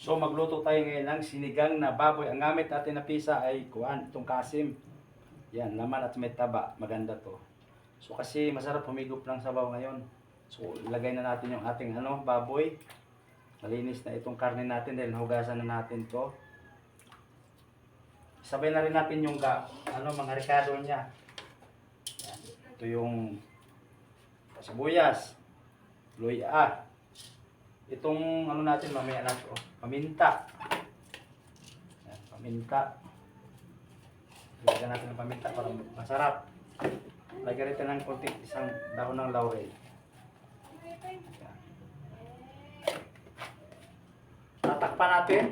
So magluto tayo ngayon ng sinigang na baboy. Ang gamit natin na pisa ay kuan, itong kasim. Yan, laman at may taba. Maganda to. So kasi masarap humigop ng sabaw ngayon. So ilagay na natin yung ating ano, baboy. Malinis na itong karne natin dahil hugasan na natin to. Sabay na rin natin yung ga, ano, mga rekado niya. Yan. Ito yung sibuyas, luya, itong ano natin mamaya na to, paminta. Yan, paminta. Lagyan natin ng paminta para masarap. Lagyan rin ng konti isang dahon ng laurel. Yan. Tatakpan natin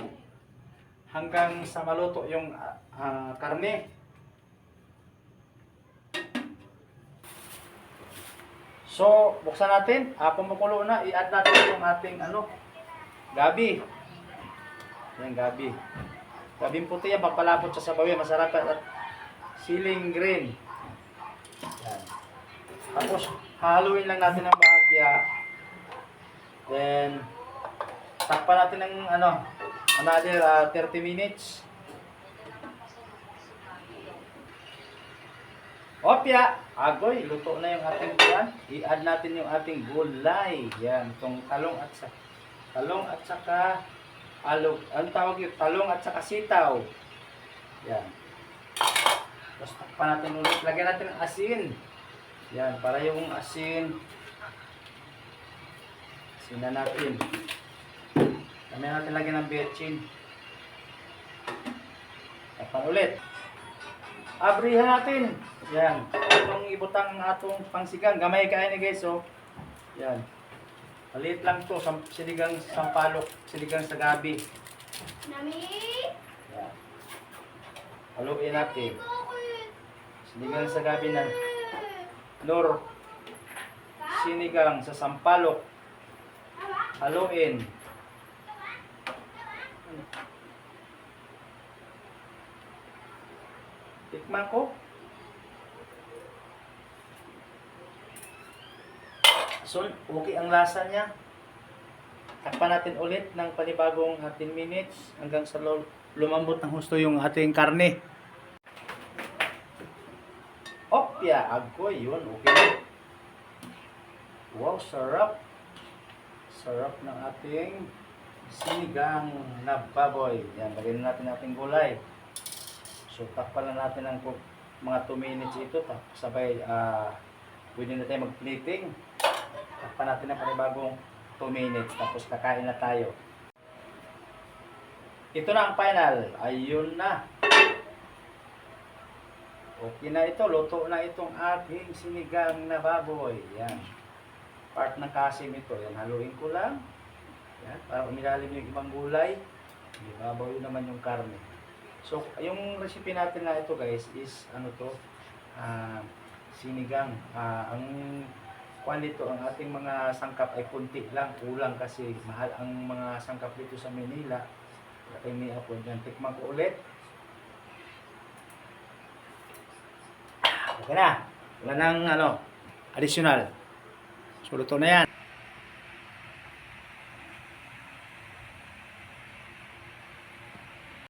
hanggang sa maluto yung ah, karne. So, buksan natin. Ah, pumukulo na. I-add natin yung ating ano, gabi. Yan, gabi. Gabing puti yan, papalapot sa sabaw yan. Masarap yan. At siling green. Yan. Tapos, haluin lang natin ng bahagya. Then, takpan natin ng ano, another ah, 30 minutes. Opya! Agoy, luto na yung ating buwan. I-add natin yung ating gulay. Yan, itong talong at sa talong at saka alo, ang tawag yun? Talong at saka sitaw. Yan. Tapos takpan natin ulit. Lagyan natin ng asin. Yan, para yung asin. Asin na natin. Kami natin lagyan ng betchin. Takpan ulit. Abrihan natin. Yan. Itong ibutang atong pangsigang. Gamay kain ni guys, oh. Yan. Maliit lang to. Sam siligang sampalok. Siligang sa gabi. Nami? Yan. Haluin natin. Sinigang sa gabi na nor sinigang sa sampalok. Haluin. Tikman ko. So, okay ang lasa niya. Takpan natin ulit ng panibagong 10 minutes hanggang sa lumambot ng husto yung ating karne. Opya, agoy, yun, okay. Wow, sarap. Sarap ng ating sinigang na baboy. Yan, lagyan na natin ating gulay. So, takpan na natin ng ku- mga 2 minutes ito. Tapos sabay, ah, pwede na tayo mag-plating. Takpan natin ng panibagong 2 minutes. Tapos kakain na tayo. Ito na ang final. Ayun na. Okay na ito. Luto na itong ating sinigang na baboy. Yan. Part ng kasim ito. Yan. Haluin ko lang. Yan. Para umilalim yung ibang gulay. Ibabaw yun naman yung karne. So, yung recipe natin na ito guys is ano to? ah, sinigang. Ah, ang kwan dito, ang ating mga sangkap ay kunti lang, kulang kasi mahal ang mga sangkap dito sa Manila. Kaya may ako dyan. Tikman ko ulit. Okay na. Wala nang ano, additional. So, na yan.